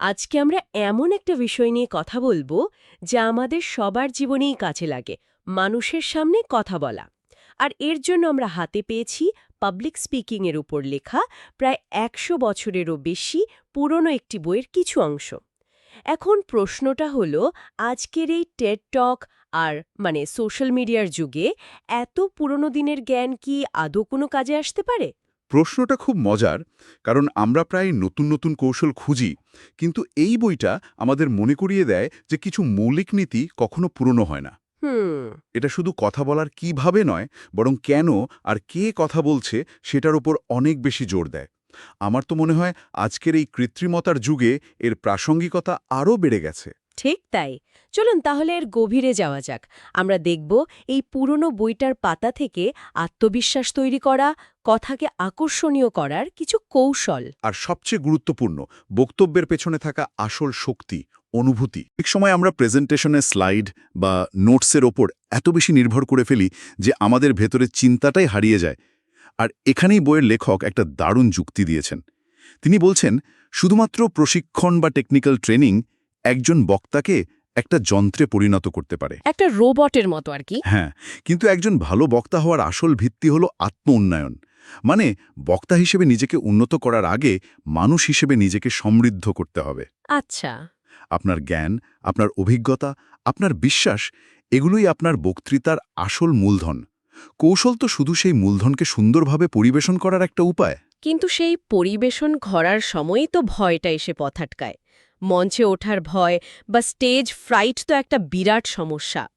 আজকে আমরা এমন একটা বিষয় নিয়ে কথা বলব যা আমাদের সবার জীবনেই কাছে লাগে, মানুষের সামনে কথা বলা। আর এর জন্য আমরা হাতে পেয়েছি পাবলিক স্পিকিংয়ের উপর লেখা প্রায় একশো বছরেরও বেশি পুরনো একটি বইয়ের কিছু অংশ। এখন প্রশ্নটা হলো, আজকের এই টেড টক আর মানে সোশ্যাল মিডিয়ার যুগে এত পুরনো দিনের জ্ঞান কি আদৌ কোনো কাজে আসতে পারে? প্রশ্নটা খুব মজার কারণ আমরা প্রায় নতুন নতুন কৌশল খুঁজি কিন্তু এই বইটা আমাদের মনে করিয়ে দেয় যে কিছু মৌলিক নীতি কখনো পুরনো হয় না। এটা শুধু কথা বলার কীভাবে নয় বরং কেন আর কে কথা বলছে সেটার উপর অনেক বেশি জোর দেয়। আমার তো মনে হয় আজকের এই কৃত্রিমতার যুগে এর প্রাসঙ্গিকতা আরও বেড়ে গেছে। ঠিক তাই। চলুন তাহলে এর গভীরে যাওয়া যাক। আমরা দেখব এই পুরনো বইটার পাতা থেকে আত্মবিশ্বাস তৈরি করা, কথাকে আকর্ষণীয় করার কিছু কৌশল। আর সবচেয়ে গুরুত্বপূর্ণ, বক্তব্যের পেছনে থাকা আসল শক্তি, অনুভূতি। এক সময় আমরা প্রেজেন্টেশনের স্লাইড বা নোটসের ওপর এত বেশি নির্ভর করে ফেলি যে আমাদের ভেতরে চিন্তাটাই হারিয়ে যায়। আর এখানেই বইয়ের লেখক একটা দারুণ যুক্তি দিয়েছেন। তিনি বলছেন, শুধুমাত্র প্রশিক্ষণ বা টেকনিক্যাল ট্রেনিং একজন বক্তাকে একটা যন্ত্রে পরিণত করতে পারে। একটা রোবটের মতো আর কি। হ্যাঁ কিন্তু একজন ভালো বক্তা হওয়ার আসল ভিত্তি হলো আত্ম উন্নয়ন মানে বক্তা হিসেবে নিজেকে উন্নত করার আগে মানুষ হিসেবে নিজেকে সমৃদ্ধ করতে হবে। আচ্ছা। আপনার জ্ঞান আপনার অভিজ্ঞতা আপনার বিশ্বাস এগুলোই আপনার বক্তৃতার আসল মূলধন। কৌশল তো শুধু সেই মূলধনকে সুন্দরভাবে পরিবেশন করার একটা উপায়। কিন্তু সেই পরিবেশন করার সময়ই তো ভয়টা এসে পথ আটকায়। মঞ্চে ওঠার ভয় বা স্টেজ ফ্রাইট তো একটা বিরাট সমস্যা।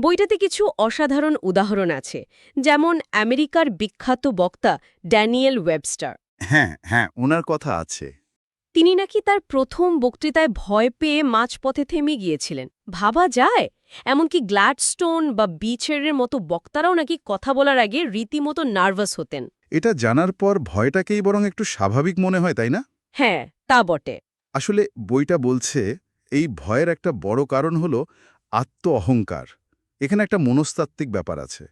বইটাতে কিছু অসাধারণ উদাহরণ আছে যেমন আমেরিকার বিখ্যাত বক্তা ড্যানিয়েল ওয়েবস্টার। হ্যাঁ হ্যাঁ ওনার কথা আছে। তিনি নাকি তার প্রথম বক্তৃতায় ভয় পেয়ে মাঝপথে থেমে গিয়েছিলেন। ভাবা যায়? এমনকি গ্ল্যাডস্টোন বা বিচেরের মতো বক্তারাও নাকি কথা বলার আগে রীতিমতো নার্ভাস হতেন। এটা জানার পর ভয়টাকেই বরং একটু স্বাভাবিক মনে হয় তাই না? হ্যাঁ তা বটে। আসলে বইটা বলছে এই ভয়ের একটা বড় কারণ হলো আত্ম অহংকার এখানে একটা মনস্তাত্ত্বিক ব্যাপার আছে।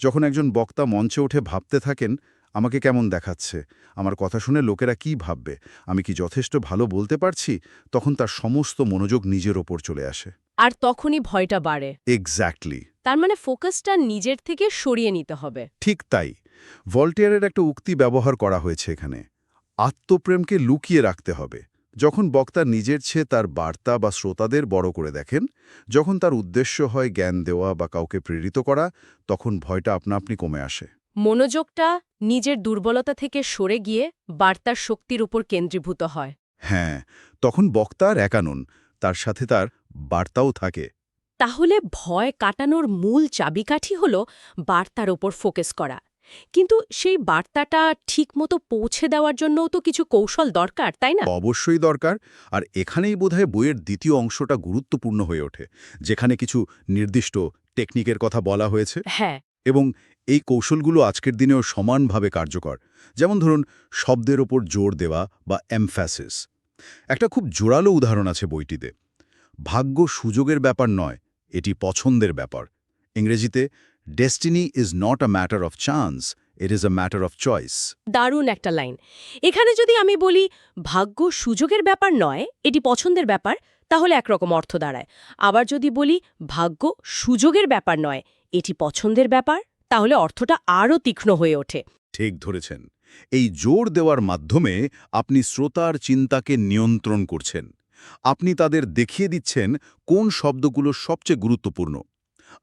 যখন একজন বক্তা মঞ্চে উঠে ভাবতে থাকেন আমাকে কেমন দেখাচ্ছে? আমার কথা শুনে লোকেরা কি ভাববে? আমি কি যথেষ্ট ভালো বলতে পারছি? তখন তার সমস্ত মনোযোগ নিজের ওপর চলে আসে। আর তখনই ভয়টা বাড়ে। এক্স্যাক্টলি তার মানে ফোকাসটা নিজের থেকে সরিয়ে নিতে হবে। ঠিক তাই। ভল্টিয়ারের একটা উক্তি ব্যবহার করা হয়েছে এখানে। আত্মপ্রেমকে লুকিয়ে রাখতে হবে। যখন বক্তা নিজের চেয়ে তার বার্তা বা শ্রোতাদের বড় করে দেখেন যখন তার উদ্দেশ্য হয় জ্ঞান দেওয়া বা কাউকে প্রেরিত করা তখন ভয়টা আপনা আপনি কমে আসে। মনোযোগটা নিজের দুর্বলতা থেকে সরে গিয়ে বার্তার শক্তির উপর কেন্দ্রীভূত হয়। হ্যাঁ তখন বক্তা আর একা তার সাথে তার বার্তাও থাকে। তাহলে ভয় কাটানোর মূল চাবিকাঠি হল বার্তার ওপর ফোকাস করা। কিন্তু সেই বার্তাটা ঠিকমতো পৌঁছে দেওয়ার জন্যও তো কিছু কৌশল দরকার তাই না? অবশ্যই দরকার। আর এখানেই বোধহয় বইয়ের দ্বিতীয় অংশটা গুরুত্বপূর্ণ হয়ে ওঠে যেখানে কিছু নির্দিষ্ট টেকনিকের কথা বলা হয়েছে হ্যাঁ। এবং এই কৌশলগুলো আজকের দিনেও সমানভাবে কার্যকর। যেমন ধরুন শব্দের ওপর জোর দেওয়া বা এমফ্যাসিস একটা খুব জোরালো উদাহরণ আছে বইটিতে। ভাগ্য সুযোগের ব্যাপার নয় এটি পছন্দের ব্যাপার। ইংরেজিতে destiny is not a matter of chance it is a matter of choice দারুণ একটা লাইন। এখানে যদি আমি বলি ভাগ্য সুযোগের ব্যাপার নয় এটি পছন্দের ব্যাপার তাহলে একরকম অর্থ দাঁড়ায়। আবার যদি বলি ভাগ্য সুযোগের ব্যাপার নয় এটি পছন্দের ব্যাপার তাহলে অর্থটা আরও তীক্ষ্ণ হয়ে ওঠে। ঠিক ধরেছেন। এই জোর দেওয়ার মাধ্যমে আপনি শ্রোতার চিন্তাকে নিয়ন্ত্রণ করছেন। আপনি তাদের দেখিয়ে দিচ্ছেন কোন শব্দগুলো সবচেয়ে গুরুত্বপূর্ণ।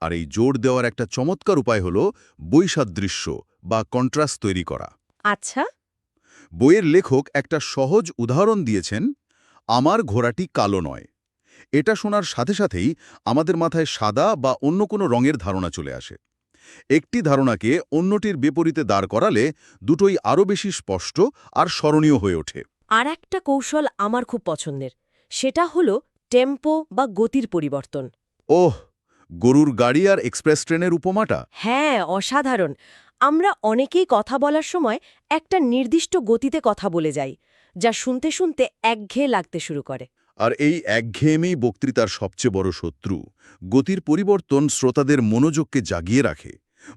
আর এই জোর দেওয়ার একটা চমৎকার উপায় হল বৈসাদৃশ্য বা কন্ট্রাস্ট তৈরি করা। আচ্ছা। বইয়ের লেখক একটা সহজ উদাহরণ দিয়েছেন আমার ঘোড়াটি কালো নয়। এটা শোনার সাথে সাথেই আমাদের মাথায় সাদা বা অন্য কোনো রঙের ধারণা চলে আসে। একটি ধারণাকে অন্যটির বিপরীতে দাঁড় করালে দুটোই আরও বেশি স্পষ্ট আর স্মরণীয় হয়ে ওঠে। আর একটা কৌশল আমার খুব পছন্দের সেটা হলো টেম্পো বা গতির পরিবর্তন। ওহ! গরুর গাড়ি আর এক্সপ্রেস ট্রেনের উপমাটা? হ্যাঁ অসাধারণ। আমরা অনেকেই কথা বলার সময় একটা নির্দিষ্ট গতিতে কথা বলে যাই যা শুনতে শুনতে একঘেয়ে লাগতে শুরু করে। আর এই একঘেয়েমেই বক্তৃতার সবচেয়ে বড় শত্রু গতির পরিবর্তন শ্রোতাদের মনোযোগকে জাগিয়ে রাখে।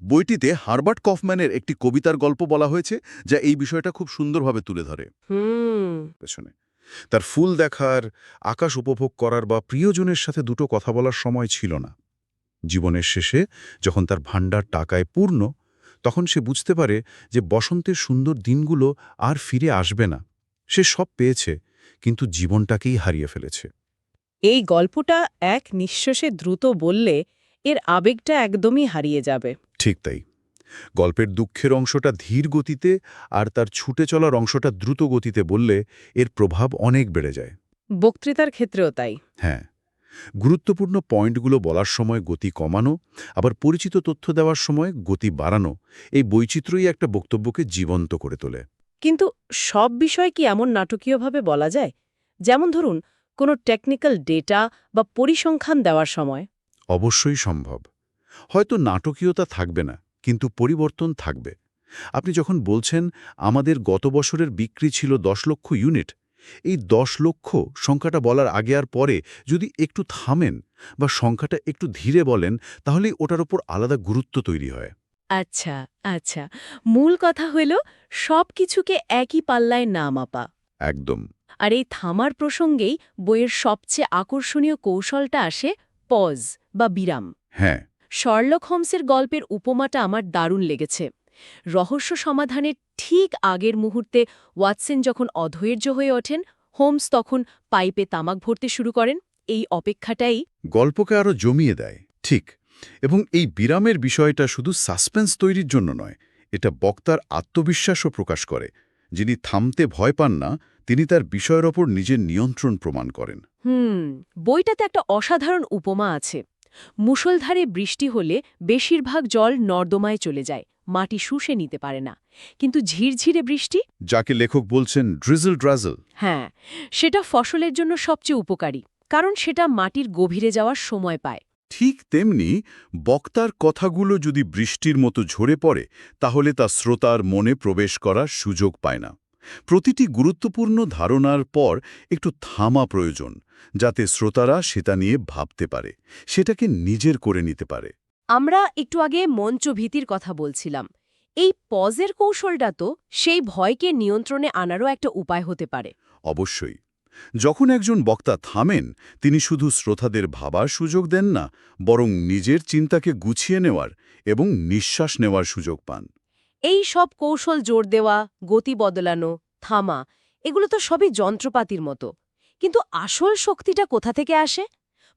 বইটিতে হারবার্ট কফম্যানের একটি কবিতার গল্প বলা হয়েছে যা এই বিষয়টা খুব সুন্দরভাবে তুলে ধরে। হুম। পেছনে। তার ফুল দেখার আকাশ উপভোগ করার বা প্রিয়জনের সাথে দুটো কথা বলার সময় ছিল না। জীবনের শেষে যখন তার ভাণ্ডার টাকায় পূর্ণ তখন সে বুঝতে পারে যে বসন্তের সুন্দর দিনগুলো আর ফিরে আসবে না। সে সব পেয়েছে কিন্তু জীবনটাকেই হারিয়ে ফেলেছে। এই গল্পটা এক নিঃশ্বাসে দ্রুত বললে এর আবেগটা একদমই হারিয়ে যাবে। ঠিক তাই। গল্পের দুঃখের অংশটা ধীর গতিতে আর তার ছুটে চলার অংশটা দ্রুত গতিতে বললে এর প্রভাব অনেক বেড়ে যায়। বক্তৃতার ক্ষেত্রেও তাই। হ্যাঁ। গুরুত্বপূর্ণ পয়েন্টগুলো বলার সময় গতি কমানো আবার পরিচিত তথ্য দেওয়ার সময় গতি বাড়ানো এই বৈচিত্র্যই একটা বক্তব্যকে জীবন্ত করে তোলে। কিন্তু সব বিষয় কি এমন নাটকীয়ভাবে বলা যায়? যেমন ধরুন কোনো টেকনিক্যাল ডেটা বা পরিসংখ্যান দেওয়ার সময়। অবশ্যই সম্ভব। হয়তো নাটকীয়তা থাকবে না কিন্তু পরিবর্তন থাকবে। আপনি যখন বলছেন আমাদের গত বছরের বিক্রি ছিল দশ লক্ষ ইউনিট এই দশ লক্ষ সংখ্যাটা বলার আগে আর পরে যদি একটু থামেন বা সংখ্যাটা একটু ধীরে বলেন তাহলে ওটার ওপর আলাদা গুরুত্ব তৈরি হয়। আচ্ছা আচ্ছা। মূল কথা হইল সব কিছুকে একই পাল্লায় না মাপা। একদম। আর এই থামার প্রসঙ্গেই বইয়ের সবচেয়ে আকর্ষণীয় কৌশলটা আসে পজ বা বিরাম। হ্যাঁ। শার্লক হোমসের গল্পের উপমাটা আমার দারুণ লেগেছে। রহস্য সমাধানের ঠিক আগের মুহূর্তে ওয়াটসন যখন অধৈর্য হয়ে ওঠেন হোমস তখন পাইপে তামাক ভরতে শুরু করেন। এই অপেক্ষাটাই গল্পকে আরও জমিয়ে দেয় ঠিক এবং এই বিরামের বিষয়টা শুধু সাসপেন্স তৈরির জন্য নয় এটা বক্তার আত্মবিশ্বাসও প্রকাশ করে। যিনি থামতে ভয় পান না তিনি তার বিষয়ের ওপর নিজের নিয়ন্ত্রণ প্রমাণ করেন। হুম বইটাতে একটা অসাধারণ উপমা আছে। মুষলধারে বৃষ্টি হলে বেশিরভাগ জল নর্দমায় চলে যায় মাটি শুষে নিতে পারে না। কিন্তু ঝিরঝিরে বৃষ্টি? যাকে লেখক বলছেন ড্রিজল ড্রাজল হ্যাঁ সেটা ফসলের জন্য সবচেয়ে উপকারী কারণ সেটা মাটির গভীরে যাওয়ার সময় পায়। ঠিক তেমনি বক্তার কথাগুলো যদি বৃষ্টির মতো ঝরে পড়ে তাহলে তা শ্রোতার মনে প্রবেশ করার সুযোগ পায় না। প্রতিটি গুরুত্বপূর্ণ ধারণার পর একটু থামা প্রয়োজন যাতে শ্রোতারা সেটা নিয়ে ভাবতে পারে সেটাকে নিজের করে নিতে পারে। আমরা একটু আগে মঞ্চ ভীতির কথা বলছিলাম। এই পজের কৌশলটা তো সেই ভয়কে নিয়ন্ত্রণে আনারও একটা উপায় হতে পারে। অবশ্যই। যখন একজন বক্তা থামেন তিনি শুধু শ্রোতাদের ভাবার সুযোগ দেন না বরং নিজের চিন্তাকে গুছিয়ে নেওয়ার এবং নিঃশ্বাস নেওয়ার সুযোগ পান। এই সব কৌশল জোর দেওয়া, গতি বদলানো, থামা, এগুলো তো সবই যন্ত্রপাতির মতো। কিন্তু আসল শক্তিটা কোথা থেকে আসে?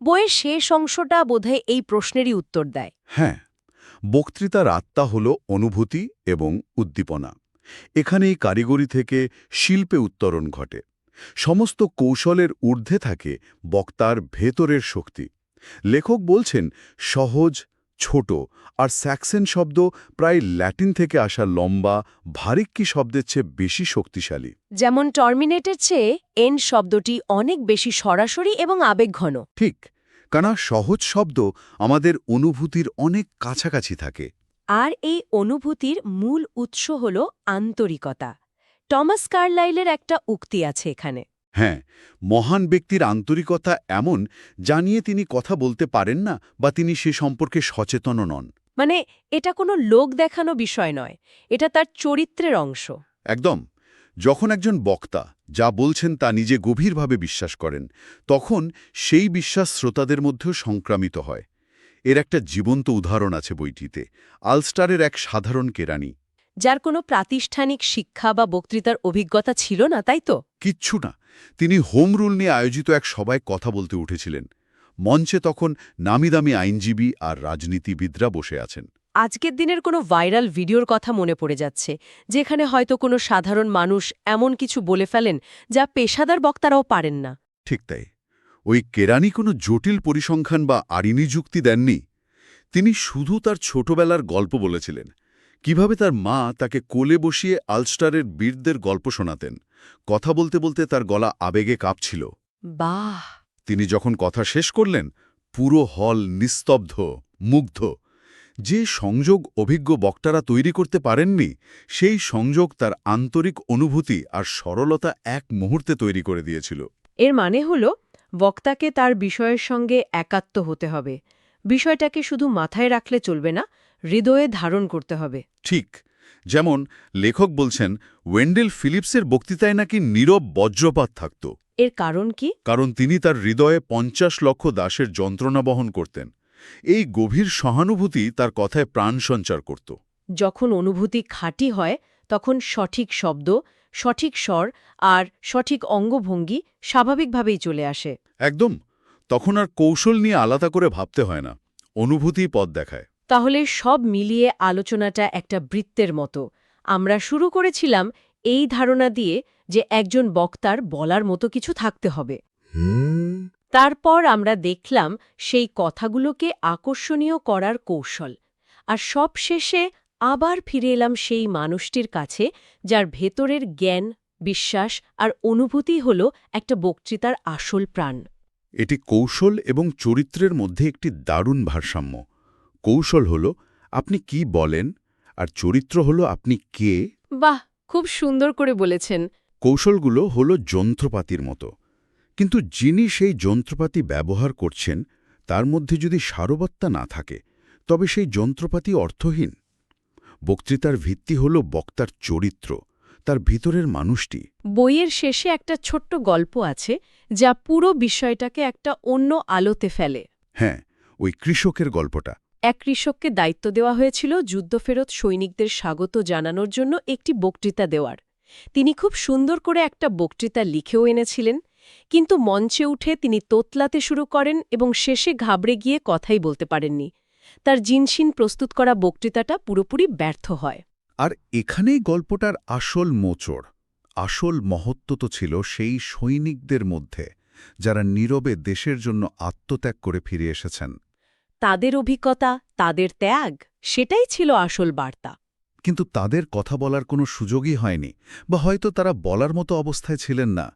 বইয়ের শেষ অংশটা বোধহয় এই প্রশ্নেরই উত্তর দেয়। হ্যাঁ বক্তৃতার আত্মা হল অনুভূতি এবং উদ্দীপনা। এখানেই কারিগরি থেকে শিল্পে উত্তরণ ঘটে। সমস্ত কৌশলের ঊর্ধ্বে থাকে বক্তার ভেতরের শক্তি। লেখক বলছেন, সহজ ছোট আর স্যাক্সেন শব্দ প্রায় ল্যাটিন থেকে আসা লম্বা ভারিক্কি শব্দের চেয়ে বেশি শক্তিশালী। যেমন টর্মিনেটের চেয়ে এন শব্দটি অনেক বেশি সরাসরি এবং আবেগঘন। ঠিক কারণ সহজ শব্দ আমাদের অনুভূতির অনেক কাছাকাছি থাকে। আর এই অনুভূতির মূল উৎস হল আন্তরিকতা। টমাস কার্লাইলের একটা উক্তি আছে এখানে। হ্যাঁ মহান ব্যক্তির আন্তরিকতা এমন যা নিয়ে তিনি কথা বলতে পারেন না বা তিনি সে সম্পর্কে সচেতনও নন। মানে এটা কোনো লোক দেখানো বিষয় নয় এটা তার চরিত্রের অংশ। একদম যখন একজন বক্তা যা বলছেন তা নিজে গভীরভাবে বিশ্বাস করেন তখন সেই বিশ্বাস শ্রোতাদের মধ্যেও সংক্রামিত হয়। এর একটা জীবন্ত উদাহরণ আছে বইটিতে আলস্টারের এক সাধারণ কেরানি যার কোনো প্রাতিষ্ঠানিক শিক্ষা বা বক্তৃতার অভিজ্ঞতা ছিল না তাই তো? কিচ্ছু না। তিনি হোম রুল নিয়ে আয়োজিত এক সভায় কথা বলতে উঠেছিলেন। মঞ্চে তখন নামিদামি আইনজীবী আর রাজনীতিবিদরা বসে আছেন। আজকের দিনের কোনো ভাইরাল ভিডিওর কথা মনে পড়ে যাচ্ছে যেখানে হয়তো কোনো সাধারণ মানুষ এমন কিছু বলে ফেলেন যা পেশাদার বক্তারাও পারেন না। ঠিক তাই। ওই কেরানি কোনো জটিল পরিসংখ্যান বা আইনি যুক্তি দেননি। তিনি শুধু তার ছোটবেলার গল্প বলেছিলেন। কীভাবে তার মা তাকে কোলে বসিয়ে আলস্টারের বীরদের গল্প শোনাতেন? কথা বলতে বলতে তার গলা আবেগে কাঁপছিল। বাহ! তিনি যখন কথা শেষ করলেন পুরো হল নিস্তব্ধ মুগ্ধ। যে সংযোগ অভিজ্ঞ বক্তারা তৈরি করতে পারেননি সেই সংযোগ তার আন্তরিক অনুভূতি আর সরলতা এক মুহূর্তে তৈরি করে দিয়েছিল। এর মানে হল বক্তাকে তার বিষয়ের সঙ্গে একাত্ম হতে হবে। বিষয়টাকে শুধু মাথায় রাখলে চলবে না হৃদয়ে ধারণ করতে হবে। ঠিক। যেমন লেখক বলছেন ওয়েন্ডেল ফিলিপসের বক্তৃতায় নাকি নীরব বজ্রপাত থাকত। এর কারণ কি? কারণ তিনি তার হৃদয়ে পঞ্চাশ লক্ষ দাসের যন্ত্রণা বহন করতেন। এই গভীর সহানুভূতি তার কথায় প্রাণ সঞ্চার করত। যখন অনুভূতি খাঁটি হয় তখন সঠিক শব্দ সঠিক স্বর আর সঠিক অঙ্গভঙ্গি স্বাভাবিকভাবেই চলে আসে। একদম। তখন আর কৌশল নিয়ে আলাদা করে ভাবতে হয় না। অনুভূতি পথ দেখায়। তাহলে সব মিলিয়ে আলোচনাটা একটা বৃত্তের মতো। আমরা শুরু করেছিলাম এই ধারণা দিয়ে যে একজন বক্তার বলার মতো কিছু থাকতে হবে। তারপর আমরা দেখলাম সেই কথাগুলোকে আকর্ষণীয় করার কৌশল। আর সব শেষে আবার ফিরে এলাম সেই মানুষটির কাছে যার ভেতরের জ্ঞান বিশ্বাস আর অনুভূতি হল একটা বক্তৃতার আসল প্রাণ। এটি কৌশল এবং চরিত্রের মধ্যে একটি দারুণ ভারসাম্য। কৌশল হল আপনি কি বলেন আর চরিত্র হল আপনি কে? বাহ খুব সুন্দর করে বলেছেন। কৌশলগুলো হল যন্ত্রপাতির মতো। কিন্তু যিনি সেই যন্ত্রপাতি ব্যবহার করছেন তার মধ্যে যদি সারবত্তা না থাকে তবে সেই যন্ত্রপাতি অর্থহীন। বক্তৃতার ভিত্তি হল বক্তার চরিত্র তার ভিতরের মানুষটি। বইয়ের শেষে একটা ছোট্ট গল্প আছে যা পুরো বিষয়টাকে একটা অন্য আলোতে ফেলে। হ্যাঁ ওই কৃষকের গল্পটা। এক কৃষককে দায়িত্ব দেওয়া হয়েছিল যুদ্ধফেরত সৈনিকদের স্বাগত জানানোর জন্য একটি বক্তৃতা দেওয়ার। তিনি খুব সুন্দর করে একটা বক্তৃতা লিখেও এনেছিলেন, কিন্তু মঞ্চে উঠে তিনি তোতলাতে শুরু করেন এবং শেষে ঘাবড়ে গিয়ে কথাই বলতে পারেননি। তার জিনশিন প্রস্তুত করা বক্তৃতাটা পুরোপুরি ব্যর্থ হয়। আর এখানেই গল্পটার আসল মোচড়, আসল মহত্ব তো ছিল সেই সৈনিকদের মধ্যে, যারা নীরবে দেশের জন্য আত্মত্যাগ করে ফিরে এসেছেন। তাদের অভিজ্ঞতা তাদের ত্যাগ সেটাই ছিল আসল বার্তা। কিন্তু তাদের কথা বলার কোনো সুযোগই হয়নি বা হয়তো তারা বলার মতো অবস্থায় ছিলেন না।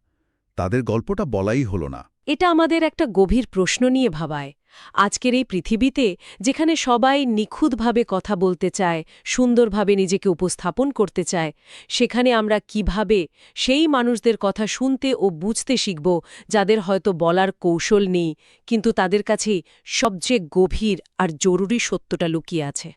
তাদের গল্পটা বলাই হল না। এটা আমাদের একটা গভীর প্রশ্ন নিয়ে ভাবায়। আজকের এই পৃথিবীতে, যেখানে সবাই নিখুঁতভাবে কথা বলতে চায়, সুন্দরভাবে নিজেকে উপস্থাপন করতে চায়, সেখানে আমরা কীভাবে সেই মানুষদের কথা শুনতে ও বুঝতে শিখব, যাদের হয়তো বলার কৌশল নেই, কিন্তু তাদের কাছে সবচেয়ে গভীর আর জরুরি সত্যটা লুকিয়ে আছে।